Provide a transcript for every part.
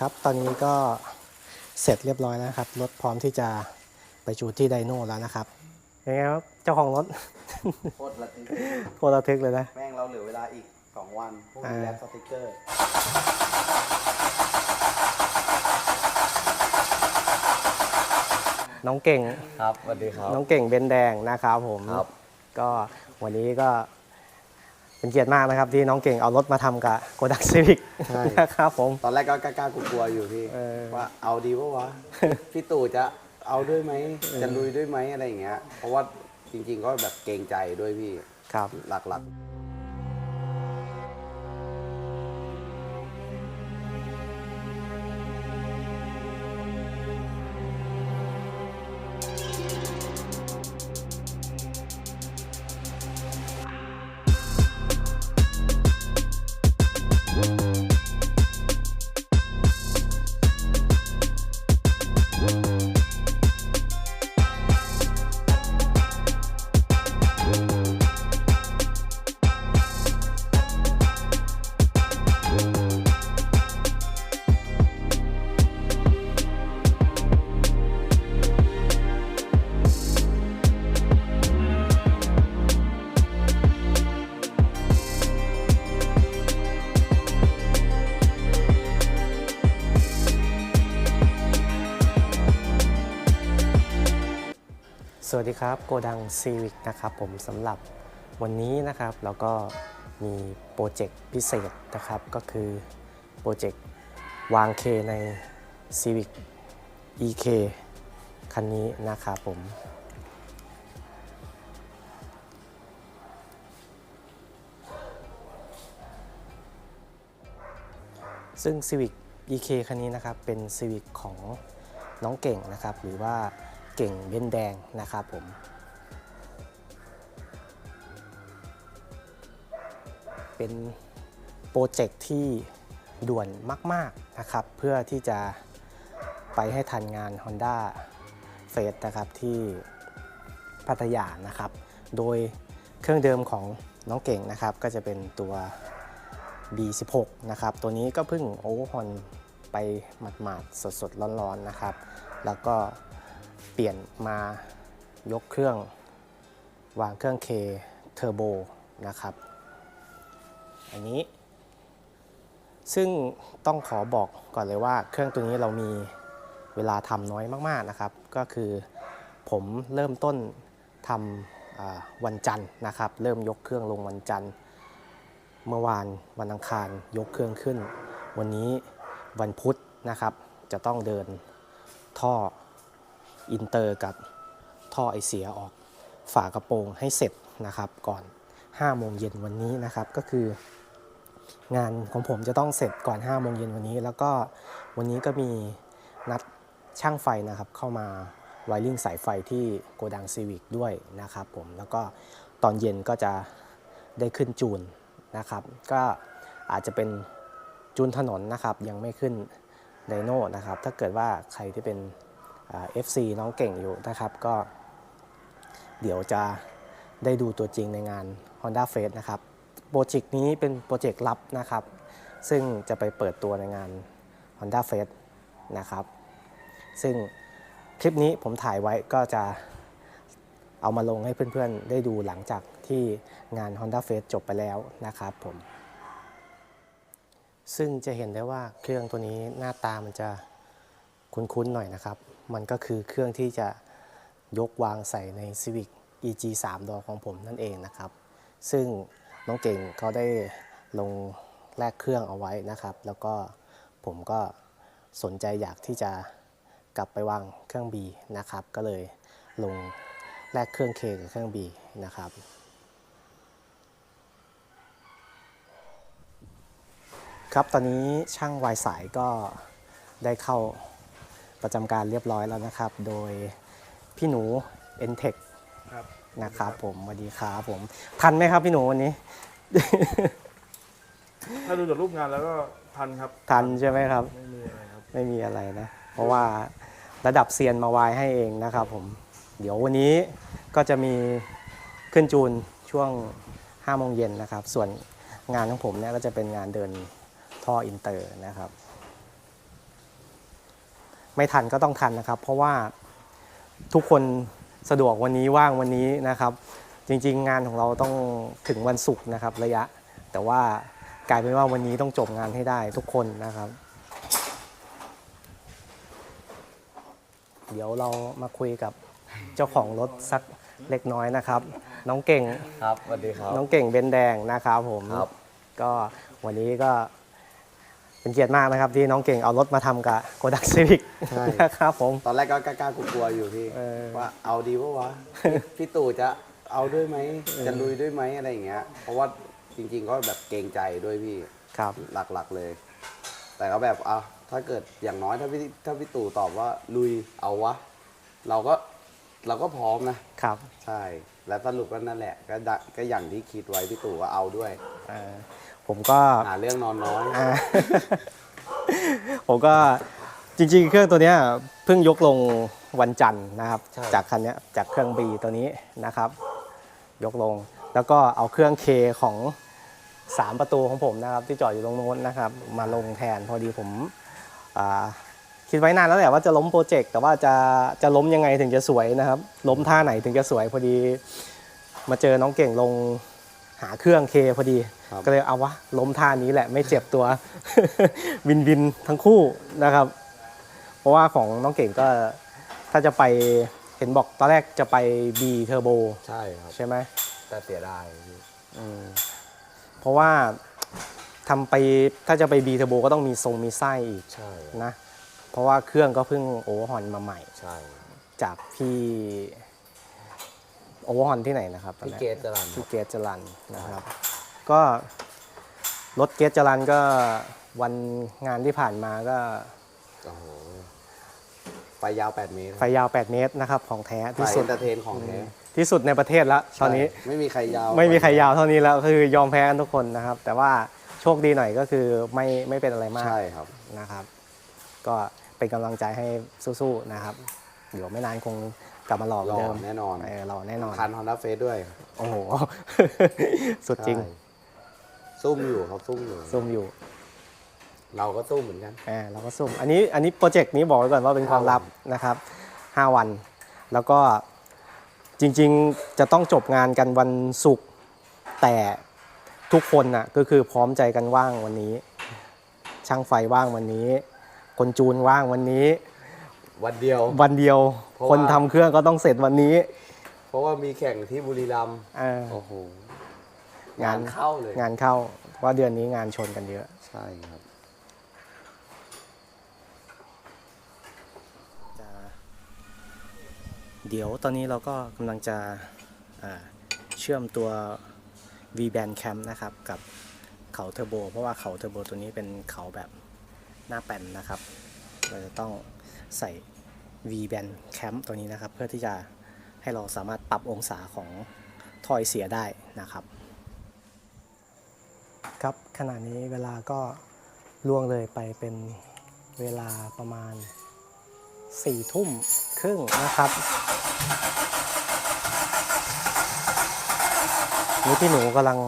ครับ ตอนนี้ก็เสร็จเรียบร้อยแล้วนะครับ รถพร้อมที่จะไปจูนที่ไดโน่แล้วนะครับยังไงครับ เจ้าของรถ โคตรระทึกโคตรระทึกเลยนะ แม่งเราเหลือเวลาอีก 2 วันพวกอ่านี้แลปสติกเกอร์น้องเก่ง ครับสวัสดีครับ น้องเก่งเบนแดงนะครับผมครับ ก็วันนี้ก็ เป็นเกียรติมากนะครับที่น้องเก่งเอารถมาทำกับโกดักซีวิกนะครับผม ตอนแรกก็กล้าๆกลัวๆอยู่พี่ เออ ว่าเอาดีปะวะ พี่ตู่จะเอาด้วยไหม จะลุยด้วยไหมอะไรอย่างเงี้ย เพราะว่าจริงๆก็แบบเกรงใจด้วยพี่ ครับ หลัก สวัสดีครับโกดังซีวิกนะครับผมสำหรับวันนี้นะครับเราก็มีโปรเจกต์พิเศษนะครับก็คือโปรเจกต์วางเคใน Civic EK คันนี้นะครับผม ซึ่ง Civic EK คันนี้นะครับเป็น Civic ของน้องเก่งนะครับหรือว่า เก่งเบนแดงนะครับผมเป็นโปรเจกต์ที่ด่วนมาก ๆ นะครับ เพื่อที่จะไปให้ทันงาน Honda f a c e นะครับที่พัทยานะครับ โดยเครื่องเดิมของน้องเก่งนะครับ ก็จะเป็นตัว B16 นะครับ ตัวนี้ก็เพิ่งโอเวอร์ฮอนไปหมาดๆ สดๆ ร้อนๆ นะครับ แล้วก็ เปลี่ยนมายกเครื่อง วางเครื่อง K Turbo นะครับ อันนี้ซึ่งต้องขอบอกก่อนเลยว่า เครื่องตัวนี้เรามีเวลาทำน้อยมากๆนะครับ ก็คือผมเริ่มต้นทำวันจันทร์นะครับ เริ่มยกเครื่องลงวันจันทร์ เมื่อวานวันอังคารยกเครื่องขึ้น วันนี้วันพุธนะครับ จะต้องเดินท่อ อินเตอร์กับท่อไอเสียออกฝากระโปรงให้เสร็จนะครับก่อน5โมงเย็นวันนี้นะครับก็คืองานของผมจะต้องเสร็จก่อน5โมงเย็นวันนี้ แล้วก็วันนี้ก็มีนัดช่างไฟนะครับเข้ามาไวริ่งสายไฟที่โกดังซีวิกด้วยนะครับผมแล้วก็ตอนเย็นก็จะได้ขึ้นจูนนะครับ ก็อาจจะเป็นจูนถนนนะครับ ยังไม่ขึ้นไดโน่นะครับ ถ้าเกิดว่าใครที่เป็น FC น้องเก่งอยู่นะครับ ก็ เดี๋ยวจะได้ดูตัวจริงในงาน Honda f a c e นะครับ โปรเจกต์นี้เป็นโปรเจกต์ลับนะครับ ซึ่งจะไปเปิดตัวในงาน Honda f a c e นะครับ ซึ่งคลิปนี้ผมถ่ายไว้ก็จะเอามาลงให้เพื่อนๆ ได้ดูหลังจากที่งาน Honda f a c e จบไปแล้วนะครับผม ซึ่งจะเห็นได้ว่าเครื่องตัวนี้หน้าตามันจะ คุ้นๆหน่อยนะครับ มันก็คือเครื่องที่จะยกวางใส่ใน Civic EG 3 ดอของผมนั่นเองนะครับ ซึ่งน้องเก่งเขาได้ลงแลกเครื่องเอาไว้นะครับ แล้วก็ผมก็สนใจอยากที่จะกลับไปวางเครื่อง B นะครับ ก็เลยลงแลกเครื่อง K กับเครื่อง B นะครับครับ ตอนนี้ช่างวายสายก็ได้เข้า ประจำการเรียบร้อยแล้วนะครับ โดยพี่หนู n t e c h ครับนะครับผมสวัสดีครับผม ทันไหมครับพี่หนูวันนี้ ถ้าดูจากรูปงานแล้วก็ทันครับ ทันใช่ไหมครับ ไม่มีอะไรครับ ไม่มีอะไรนะ เพราะว่าระดับเซียนมาวายให้เองนะครับผม เดี๋ยววันนี้ก็จะมีขึ้นจูนช่วง5โมงเย็นนะครับ ส่วนงานของผมเนี่ยก็จะเป็นงานเดินท่ออินเตอร์นะครับ ไม่ทันก็ต้องทันนะครับ เพราะว่าทุกคนสะดวกวันนี้ว่างวันนี้นะครับ จริงๆ งานของเราต้องถึงวันศุกร์นะครับ ระยะ แต่ว่ากลายเป็นว่าวันนี้ต้องจบงานให้ได้ทุกคนนะครับ เดี๋ยวเรามาคุยกับเจ้าของรถสักเล็กน้อยนะครับ น้องเก่งครับสวัสดีครับ น้องเก่งเบนแดงนะครับผมครับ ก็วันนี้ก็ เป็นเกียรติมากนะครับที่น้องเก่งเอารถมาทำกับโกดักซีวิกใช่ นะครับผม ตอนแรกก็กล้าๆกลัวๆอยู่พี่ เออ ว่าเอาดีปะวะ พี่ตู่จะเอาด้วยไหม จะลุยด้วยไหมอะไรอย่างเงี้ย เพราะว่าจริงๆก็แบบเกรงใจด้วยพี่ ครับ หลักๆเลย แต่ก็แบบอะถ้าเกิดอย่างน้อยถ้าพี่ถ้าพี่ตู่ตอบว่าลุยเอาวะ เราก็เราก็พร้อมนะ ครับใช่ แล้วสรุปก็นั่นแหละ ก็ดะก็อย่างที่คิดไว้พี่ตู่ก็เอาด้วย เอ่อ ผมก็หาเรื่องนอนน้อยอ่า ผมก็จริงๆ เครื่องตัวเนี้ยเพิ่งยกลงวันจันทร์นะครับ ใช่ จากคันเนี้ยจากเครื่อง B ตัวนี้นะครับ ยกลงแล้วก็เอาเครื่อง K ของ 3 ประตูของผมนะครับ ที่จอดอยู่ตรงโน้นนะครับ มาลงแทนพอดีผมอ่าคิดไว้นานแล้วแหละว่าจะล้มโปรเจกต์แต่ว่าจะจะล้มยังไงถึงจะสวยนะครับ ล้มท่าไหนถึงจะสวยพอดี มาเจอน้องเก่งลง หาเครื่องเคพอดีครับก็เลยเอาวะล้มท่านี้แหละไม่เจ็บตัว วินวินทั้งคู่นะครับ เพราะว่าของน้องเก่งก็ถ้าจะไปเห็นบอกตอนแรกจะไป B Turbo ใช่ครับ ใช่ไหมแต่เสียดายพี่อืมเพราะว่าทำไปถ้าจะไป B Turbo ก็ต้องมีทรงมีไส้อีกใช่นะ เพราะว่าเครื่องก็เพิ่งโอเวอร์ฮอนมาใหม่ใช่ จากพี่ โอเวอร์ฮอนที่ไหนนะครับตอนพี่แรกเกตจรันที่เกตจรันนะครับ ก็รถเกตจรันก็วันงานที่ผ่านมาก็โอ้โหไฟยาว 8 เมตรไฟยาว 8 เมตรนะครับ ของแท้ไฟที่เอสุดนเตอร์เทนของแท้ที่สุดในประเทศแล้วตอนนี้ใช่ไม่มีใครยาว ไม่มีใครยาวเท่านี้แล้วคือยอมแพ้กันทุกคนนะครับ แต่ว่าโชคดีหน่อยก็คือไม่ไม่เป็นอะไรมากใช่ครับนะครับ ก็เป็นกำลังใจให้สู้ๆนะครับ เดี๋ยวไม่นานคง กลับมาหล่อเหมืรอนอเดิมแน่นอน เออหล่อแน่นอน คันฮอนด้าเฟสด้วย โอ้โห สุดจริง ใช่ซุ่มอยู่ครับซุ่มอยู่ซุ่มอยู่เราก็ซุ่มเหมือนกันอ่าเราก็ซุ่ม อันนี้อันนี้โปรเจกต์นี้บอกไว้ก่อนว่าเป็นความลับนะครับ 5 วัน แล้วก็จริงๆจะต้องจบงานกันวันศุกร์แต่ทุกคนน่ะก็คือพร้อมใจกันว่างวันนี้ ช่างไฟว่างวันนี้ คนจูนว่างวันนี้ วันเดียว วันเดียว เพราะว่า คนทำเครื่องก็ต้องเสร็จวันนี้เพราะว่ามีแข่งที่บุรีรัมย์เออโอ้โหงางานนเข้าเลยงานเข้าว่าเดือนนี้งานชนกันเยอะ ใช่ครับ จะเดี๋ยวตอนนี้เราก็กำลังจะอ่าเชื่อมตัว V band cam นะครับ กับเขาเทอร์โบ เพราะว่าเขาเทอร์โบตัวนี้เป็นเขาแบบหน้าแป่นนะครับ เราจะต้อง ใส่ V band cam ตัวนี้นะครับ เพื่อที่จะให้เราสามารถปรับองศาของถ้อยเสียได้นะครับ ครับขณะนี้เวลาก็ล่วงเลยไปเป็นเวลาประมาณสี่ทุ่มครึ่งนะครับนี่พี่หนูกำลัง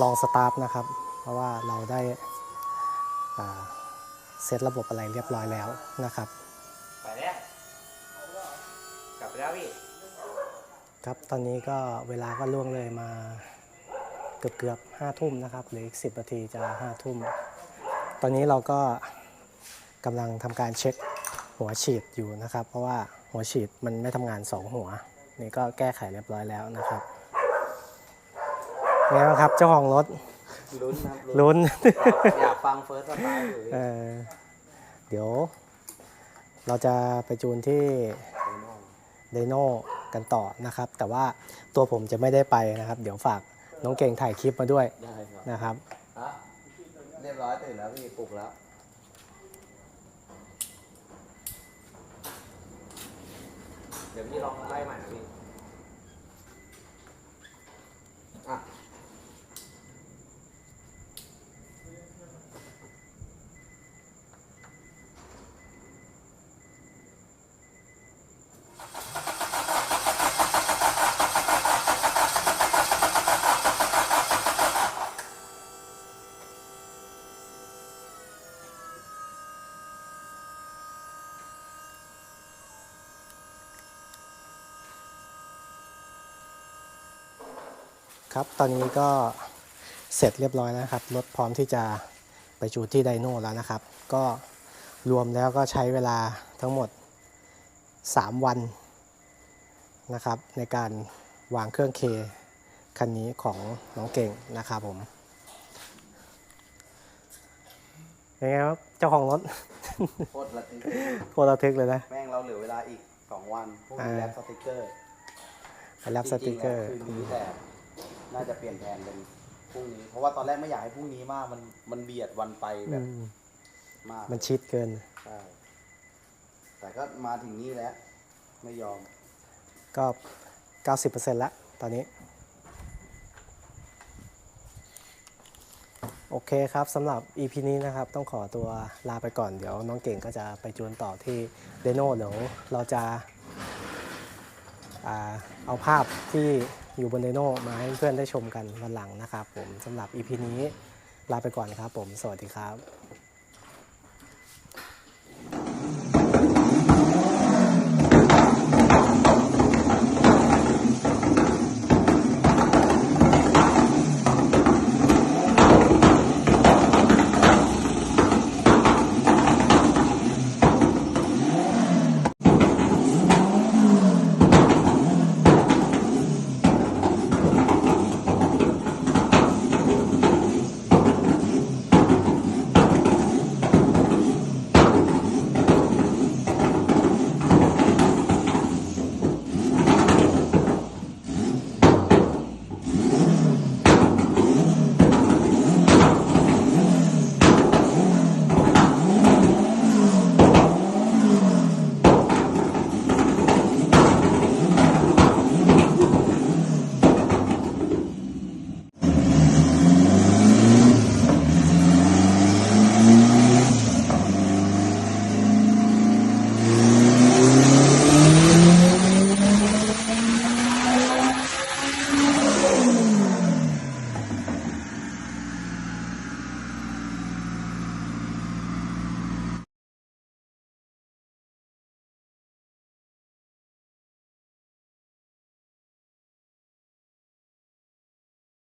ลองสตาร์ทนะครับ เพราะว่าเราได้ เซตระบบอะไรเรียบร้อยแล้วนะครับ ไปแล้วกลับไปแล้วพี่ ครับตอนนี้ก็เวลาก็ล่วงเลยมาเกือบเกือบห้าทุ่มนะครับเหลืออีกสิบนาทีจะห้าทุ่ม ตอนนี้เราก็กำลังทำการเช็คหัวฉีดอยู่นะครับ เพราะว่าหัวฉีดมันไม่ทำงานสองหัว นี่ก็แก้ไขเรียบร้อยแล้วนะครับไงบ้างครับเจ้าของรถ ลุ้นครับลุ้น อยากฟังเฟิร์สสไตล์อยู่เออเดี๋ยว เราจะไปจูนที่ไดโน่กันต่อนะครับ แต่ว่าตัวผมจะไม่ได้ไปนะครับ เดี๋ยวฝากน้องเก่งถ่ายคลิปมาด้วยได้ครับนะครับ ฮะเรียบร้อยตื่นแล้วพี่ปลุกแล้ว เดี๋ยวพี่ลองไล่ใหม่นะพี่ ครับตอนนี้ก็เสร็จเรียบร้อยแล้วนะครับรถพร้อมที่จะไปจูนที่ไดโน่แล้วนะครับ ก็รวมแล้วก็ใช้เวลาทั้งหมด 3 วันนะครับ ในการวางเครื่องเคคันนี้ของน้องเก่งนะครับผมยังไงครับเจ้าของรถ โคตรละทึกโคตรระทึกเลยนะ แม่งเราเหลือเวลาอีก 2 วันพวกนี้อ่าแรปสติกเกอร์ไปรับสติกเกอร์จงๆแล้วคืนนี้แต่ น่าจะเปลี่ยนแผนเป็นพรุ่งนี้ เพราะว่าตอนแรกไม่อยากให้พรุ่งนี้มากมันมันเบียดวันไปแบอืบมมากมันชิดเกิน ใช่แต่ก็มาถึงนี่แล้ว ไม่ยอมก็ 90%แล้วตอนนี้ โอเคครับสำหรับ EP นี้นะครับ ต้องขอตัวลาไปก่อนเดี๋ยวน้องเก่งก็จะไปจูนต่อที่เดโน่เดี๋ยวเราจะอ่า เอาภาพที่อยู่บนไดโน่มาให้เพื่อนได้ชมกันวันหลังนะครับผมสำหรับ EP นี้ลาไปก่อนครับผม สวัสดีครับ